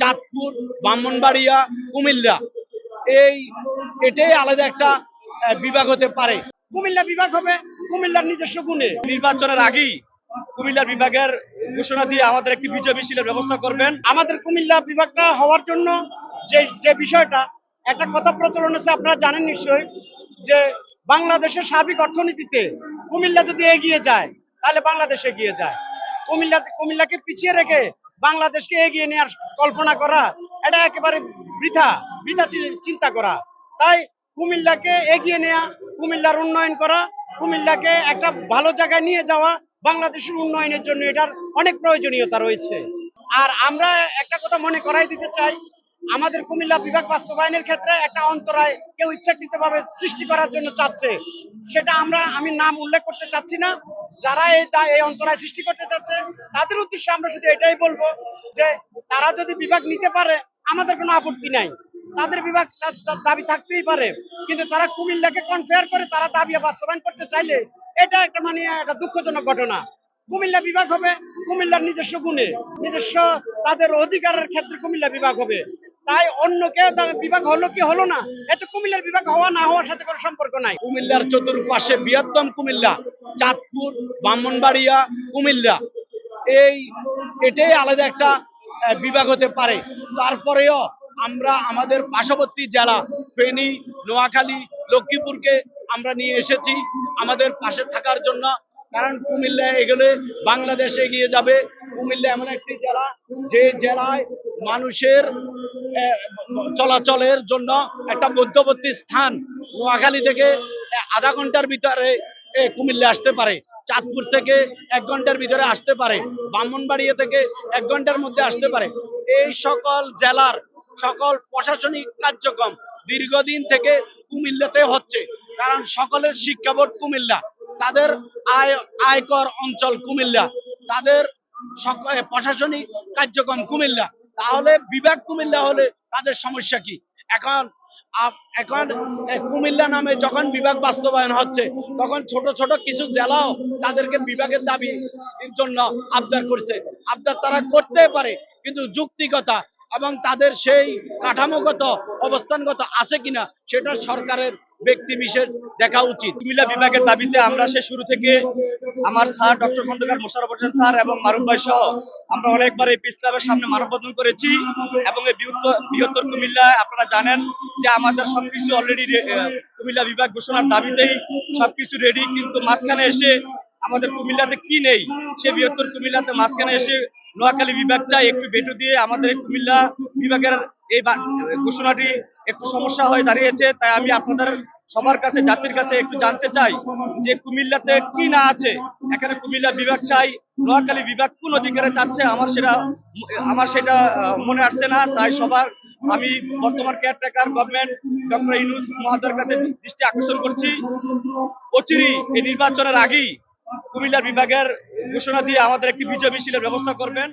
চাঁদপুর, ব্রাহ্মণবাড়িয়া, কুমিল্লা। এই এটাই আলাদা একটা বিভাগ হতে পারে। কুমিল্লা বিভাগ হবে কুমিল্লার নিজস্ব গুণে। নির্বাচনের আগেই কুমিল্লা বিভাগের ঘোষণা দিয়ে আমাদের একটি বিজয় মিছিলের ব্যবস্থা করবেন। আমাদের কুমিল্লা বিভাগটা হওয়ার জন্য যে যে বিষয়টা, একটা কথা প্রচলন আছে, আপনারা জানেন নিশ্চয়ই, যে বাংলাদেশের সার্বিক অর্থনীতিতে কুমিল্লা যদি এগিয়ে যায়, তাহলে বাংলাদেশ এগিয়ে যায়। কুমিল্লা, কুমিল্লাকে পিছিয়ে রেখে বাংলাদেশকে এগিয়ে নেওয়ার কল্পনা করা, এটা একেবারে বৃথা বৃথা চিন্তা করা। তাই কুমিল্লাকে এগিয়ে নেওয়া কুমিল্লার উন্নয়ন করা, কুমিল্লাকে একটা ভালো জায়গায় নিয়ে যাওয়া, বাংলাদেশের উন্নয়নের জন্য এটার অনেক প্রয়োজনীয়তা রয়েছে। আর আমরা একটা কথা মনে করাই দিতে চাই, আমাদের কুমিল্লা বিভাগ বাস্তবায়নের ক্ষেত্রে একটা অন্তরায় কেউ ইচ্ছাকৃতভাবে সৃষ্টি করার জন্য চাচ্ছে। সেটা আমরা, আমি নাম উল্লেখ করতে চাচ্ছি না যারা এই এই অন্তরায় সৃষ্টি করতে চাচ্ছে, তাদের উদ্দেশ্যে আমরা শুধু এটাই বলব যে তারা যদি বিভাগ নিতে পারে, আমাদের কোনো আপত্তি নাই। তাদের বিভাগ দাবি থাকতেই পারে। কিন্তু তারা কুমিল্লাকে কনফেয়ার করে তারা দাবি বাস্তবায়ন করতে চাইলে এটা একটা মানে একটা দুঃখজনক ঘটনা। কুমিল্লা বিভাগ হবে কুমিল্লার নিজস্ব গুণে। নিজস্ব তাদের অধিকারের ক্ষেত্রে কুমিল্লা বিভাগ হবে। তাই অন্য কেউ বিভাগ হলো কি হলো না, এত কুমিল্লার বিভাগ হওয়া না হওয়ার সাথে কোনো সম্পর্ক নাই। কুমিল্লার চতুর্পাশে বৃহত্তম কুমিল্লা। চাঁদপুর, ব্রাহ্মণবাড়িয়া, কুমিল্লা। এই এটাই আলাদা একটা বিভাগ হতে পারে। তারপরেও আমরা আমাদের পার্শ্ববর্তী জেলা, ফেনী, নোয়াখালী, লক্ষ্মীপুরকে আমরা নিয়ে এসেছি আমাদের পাশে থাকার জন্য। কারণ কুমিল্লা এগোলে বাংলাদেশ এগিয়ে যাবে। কুমিল্লা এমন একটি জেলা, যে জেলায় মানুষের চলাচলের জন্য একটা মধ্যবর্তী স্থান। নোয়াখালী থেকে আধা ঘণ্টার ভিতরে কুমিল্লা আসতে পারে, চাঁদপুর থেকে এক ঘণ্টার ভিতরে আসতে পারে, ব্রাহ্মণবাড়িয়া থেকে এক ঘণ্টার মধ্যে আসতে পারে। এই সকল জেলার সকল প্রশাসনিক কার্যক্রম দীর্ঘদিন থেকে কুমিল্লাতে হচ্ছে, কারণ সকলের শিক্ষা বোর্ড কুমিল্লা, তাদের আয়, আয়কর অঞ্চল কুমিল্লা, তাদের প্রশাসনিক কার্যক্রম কুমিল্লা। তাহলে বিভাগ কুমিল্লা হলে তাদের সমস্যা কি? এখন এখন কুমিল্লা নামে যখন বিভাগ বাস্তবায়ন হচ্ছে, তখন ছোট ছোট কিছু জেলাও তাদেরকে বিভাগের দাবি জন্য আবদার করছে। আবদার তারা করতে পারে, কিন্তু যুক্তিকতা এবং তাদের সেই কাঠামোগত অবস্থানগত আছে কিনা, সেটা সরকারের ব্যক্তি বিশেষ দেখা উচিত। কুমিল্লা বিভাগের দাবিতে আমরা সে শুরু থেকে আমার sir, doctor Khandakar Mosharraf Hossain sir এবং মারুফ ভাই সহ আমরা অনেকবার এই পিস ক্লাবের সামনে মানববন্ধন করেছি এবং এই বৃহত্তর কুমিল্লায় আপনারা জানেন যে আমাদের সবকিছু অলরেডি কুমিল্লা বিভাগ ঘোষণার দাবিতেই সবকিছু রেডি কিন্তু মাঝখানে এসে আমাদের কুমিল্লাতে কি নেই, সে বৃহত্তর কুমিল্লাতে মাঝখানে এসে নোয়াখালী বিভাগ চাই একটু বেটু দিয়ে আমাদের কুমিল্লা বিভাগের এই ঘোষণাটি একটু সমস্যা হয়ে দাঁড়িয়েছে, তাই আমি আপনাদের সবার কাছে, জাতির কাছে একটু জানতে চাই যে কুমিল্লাতে কি না আছে। এখানে কুমিল্লা বিভাগ চাই, নোয়াখালী বিভাগ কোন অধিকারে চাচ্ছে, আমার সেটা আমার সেটা মনে আসছে না। তাই সবার, আমি বর্তমান কেয়ারটেকার গভর্নমেন্ট ডক্টর ইনুস মহাদের কাছে দৃষ্টি আকর্ষণ করছি। অচিরি এই নির্বাচনের আগেই কুমিল্লা বিভাগের ঘোষণা দিয়ে আমাদের একটি বিজয় মিছিলের ব্যবস্থা করবেন।